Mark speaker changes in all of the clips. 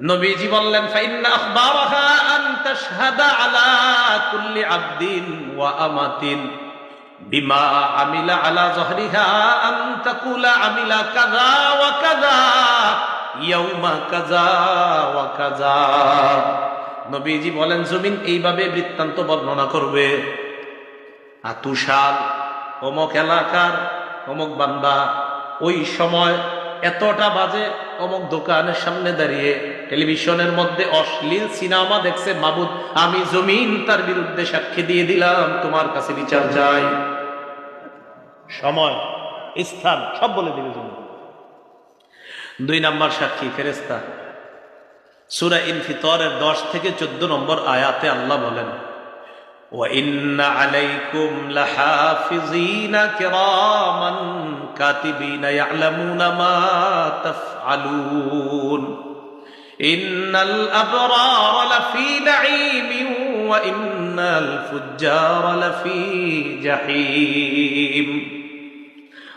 Speaker 1: নবীজি বললেন, ফাইন্না আলা কুল্লি ওয়া আমিলা আলা আমিলা নবীজি বলেন, জমিন এইভাবে বৃত্তান্ত বর্ণনা করবে। আতুশাল, অমক এলাকার অমক বান্দা, ওই সময় এতটা বাজে অমক দোকানের সামনে দাঁড়িয়ে টেলিভিশনের মধ্যে অশ্লীল সিনেমা দেখছে মাবুদ আমি জমিন তার বিরুদ্ধে সাক্ষী দিয়ে দিলাম তোমার কাছে বিচার চাই সময় স্থান সব বলে দিবে জমিন দুই নাম্বার সাক্ষী ফেরেস্তা সুরা ইনফিতরের দশ থেকে চোদ্দ নম্বর আয়াতে আল্লাহ বলেন وإن عليكم لحافظين كراما كاتبين يعلمون ما تفعلون ইন্নাল আবরার লাফি নাঈমিন ওয়া ইন্নাল ফুজ্জার লাফি জাহিম।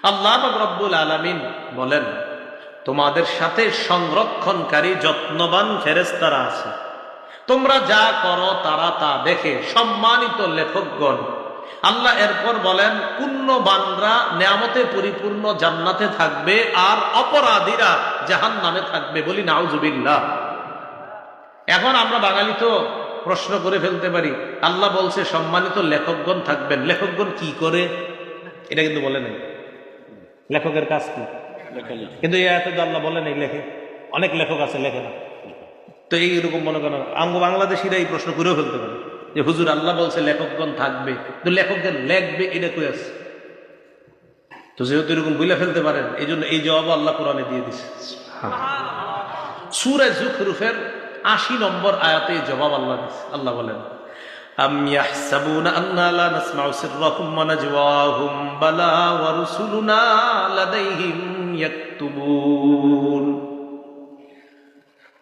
Speaker 1: আল্লাহ রব্বুল আলামিন বলেন, তোমাদের সাথে সংরক্ষণকারী, যত্নবান ফেরেস্তারা আছে। তোমরা যা করো তারা তা দেখে সম্মানিত লেখকগণ আল্লাহ এরপর বলেন পুণ্যবানরা নেয়ামতে পরিপূর্ণ জান্নাতে থাকবে আর অপরাধীরা জাহান নামে থাকবে বলি নাউজুবিল্লাহ। এখন আমরা বাঙালি তো প্রশ্ন করে ফেলতে পারি, আল্লাহ বলছে সম্মানিত লেখকগণ থাকবেন, লেখকগণ কি করে? এটা কিন্তু বলে নাই। লেখকের কাজ কি? কিন্তু আল্লাহ বলে নেই, লেখে। অনেক লেখক আছে, লেখে না। তো এইরকম মনে করেন, আঙ্গ বাংলাদেশিরা এই প্রশ্ন করেও ফেলতে পারে। যে হুজুর আল্লাহ বলছে লেখকগণ থাকবে তো লেখকদের লেখবে এটা কই আছে তো যেহেতু এরকম বুঝলে ফেলতে পারেন এই জন্য এই জবাব আল্লাহ কোরআনে দিয়ে দিছে সুরে জুখরুফের আশি নম্বর আয়াতে এই জবাব আল্লাহ দিছে আল্লাহ বলেন أم يحسبون أنا لا نسمع سرهم ونجواهم بلى ورسلنا لديهم يكتبون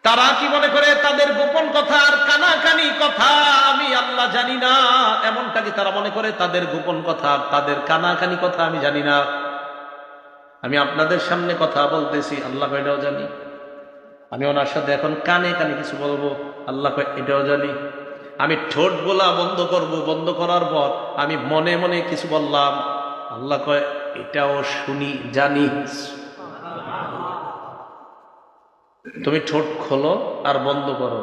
Speaker 1: তারা কি মনে করে, তাদের গোপন কথা আর কানাকানি কথা আমি আল্লাহ জানি না। এমনটা কি তারা মনে করে, তাদের গোপন কথা তাদের কানাকানি কথা আমি জানি না? আমি আপনাদের সামনে কথা বলতেছি, আল্লাহ এটাও জানি। আমি ওনার সাথে এখন কানে কানে কিছু বলব, আল্লাহ এটাও জানি। আমি ঠোঁট বলা বন্ধ করব, বন্ধ করার পর আমি মনে মনে কিছু বললাম, আল্লাহ কয়, এটাও শুনি, জানি। তুমি ঠোঁট খোলো আর বন্ধ করো।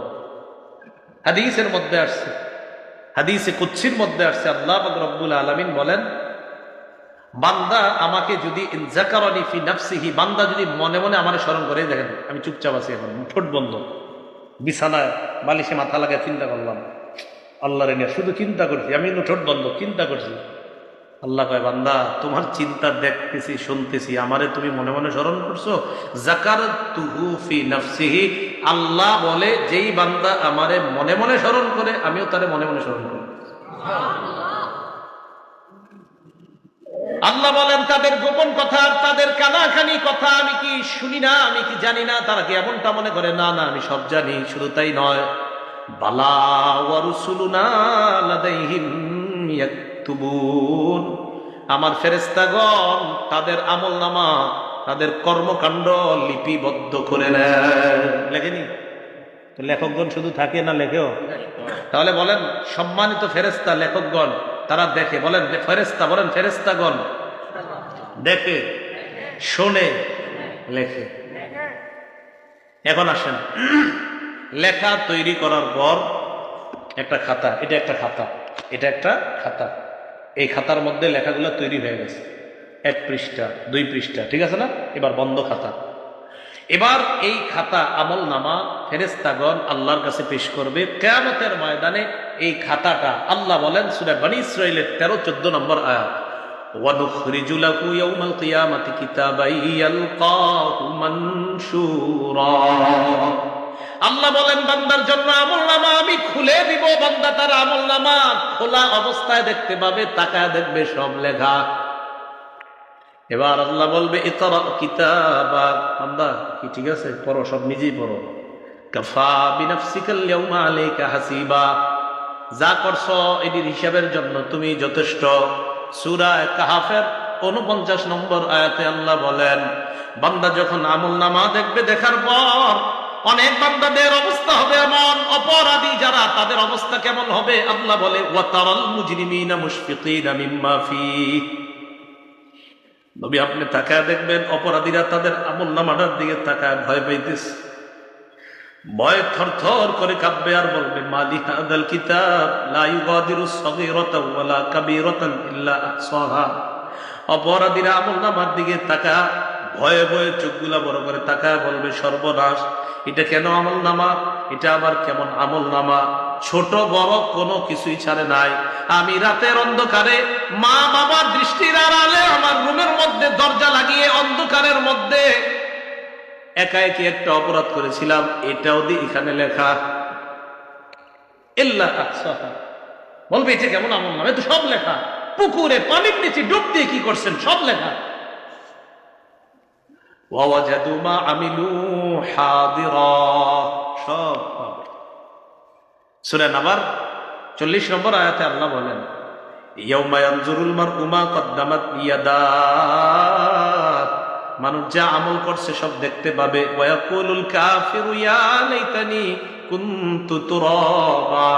Speaker 1: হাদিসের মধ্যে আসছে। হাদিসে কুচ্ছির মধ্যে আসছে। আল্লাহ রব্বুল আলমিন বলেন, বান্দা আমাকে যদি ফি নাফসিহি, বান্দা যদি মনে মনে আমার স্মরণ করে, দেখেন, আমি চুপচাপ আছি এখন ঠোঁট বন্ধ। বিছানায় বালিশে মাথা লাগায় চিন্তা করলাম, আল্লাহর নিয়ে শুধু চিন্তা করছি, আমি ঠোঁট বন্ধ, চিন্তা করছি। আল্লাহ কয়, বান্দা, তোমার চিন্তা দেখতেছি, শুনতেছি, আমারে তুমি মনে মনে স্মরণ করছ? জাকার তুহু ফি নাফসিহি, আল্লাহ বলে, যেই বান্দা আমারে মনে মনে স্মরণ করে, আমিও তারে মনে মনে স্মরণ করি। আল্লাহ বলেন, তাদের গোপন কথা তাদের কানাখানি কথা আমি কি শুনি না, আমি কি জানি না, তারা কি এমনটা মনে করে? না না, আমি সব জানি, শুধু তাই নয়। বালা ওয়ারুসুলুনা লাদাইহিম ইয়াকতুবুন। আমার ফেরেস্তাগণ তাদের আমল নামা তাদের কর্মকাণ্ড লিপিবদ্ধ করে লেখেনি? তো লেখকগণ শুধু থাকে না লেখেও? তাহলে বলেন, সম্মানিত ফেরেস্তা লেখকগণ, তারা দেখে। বলেন ফেরেস্তা বলেন ফেরেস্তাগণ দেখে, শোনে, লেখে। এখন আসেন। লেখা তৈরি করার পর একটা খাতা, এটা একটা খাতা, এটা একটা খাতা। এই খাতার মধ্যে লেখাগুলো তৈরি হয়ে গেছে। এক পৃষ্ঠা, দুই পৃষ্ঠা, ঠিক আছে না? এবার বন্ধ খাতা। এবার এই খাতা আমল নামা ফেরেস্তাগণ আল্লাহর কাছে পেশ করবে। কেয়ামতের ময়দানে এই খাতাটা আল্লাহ বলেন, সুরা বানী ইসরায়েলের তেরো, চোদ্দ নম্বর আয়াত কিতাবাই আল্লাহ বলেন, বান্দার জন্য আমল নামা আমি খুলে দিব। বান্দা তার আমল নামা খোলা অবস্থায় দেখতে পাবে, তাকায় দেখবে সব লেখা। এবার আল্লাহ বলবে, ইতরা কিতাবা। বান্দা, কি ঠিক আছে? পড়ো, সব নিজেই পড়ো। কাফা বিনাফসিকাল ইয়াউমা আলাইকা হাসিবা। যা করছ এটির হিসাবের জন্য তুমি যথেষ্ট। সূরা কাহাফের উনপঞ্চাশ নম্বর আয়াতে আল্লাহ বলেন, বান্দা যখন আমল নামা দেখবে, দেখার পর অনেক বান্দাদের অবস্থা হবে এমন, অপরাধী যারা, তাদের অবস্থা কেমন হবে? আল্লাহ বলে, ওয়াতারাল মুজরিমিনা মুশফিকিনা মিম্মা ফিহ নবী, আপনি তাকায় দেখবেন, অপরাধীরা তাদের আমল নামাটার দিকে তাকায় ভয় পাইতেছে। ভয় থর থর করে কাঁপবে আর বলবে, মালি হাদাল কিতাব, লা ইউগাদিরু সগীরাতাও ওয়ালা কাবীরাতান ইল্লা আহসাহা। অপরাধীরা আমল নামার দিকে তাকা ভয়ে ভয়ে চোখগুলা বড় করে তাকায় বলবে, সর্বনাশ, এটা কেন আমল নামা এটা আবার কেমন আমল নামা ছোট, বড় কোনো কিছুই ছাড়ে নাই। আমি রাতের অন্ধকারে মা বাবার দৃষ্টির আড়ালে আমার রুমের মধ্যে দরজা লাগিয়ে অন্ধকারের মধ্যে একা একই একটা অপরাধ করেছিলাম। এটাও দি এখানে লেখা। আকসাহা। বলবে, এটা কেমন আমল নামে তো সব লেখা। পুকুরে পানির নিচে ডুব দিয়ে কি করছেন? সব লেখা। ওয়াওয়াজাদু মা আমিলু হাদিরা সব পাবে। সূরা নাবার 40 নম্বর আয়াতে আল্লাহ বলেন মানুষ যা আমল করছে সব দেখতে পাবে। ওয়াকুলুল কাফিরু ইয়া লাইতানি কুনতু তুরাবা।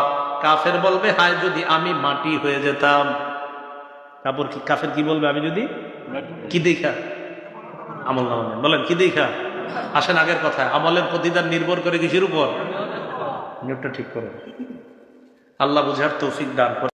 Speaker 1: কাফের বলবে হায় যদি আমি মাটি হয়ে যেতাম। কাপড় কি কাফের কি বলবে আমি যদি? কি দেখা? আমল নামা বলেন কি দেখা আসেন আগের কথা আমলের প্রতিদান নির্ভর করে কিসের উপর? নিয়োগটা ঠিক করে আল্লাহ বুঝার তৌফিক দান করে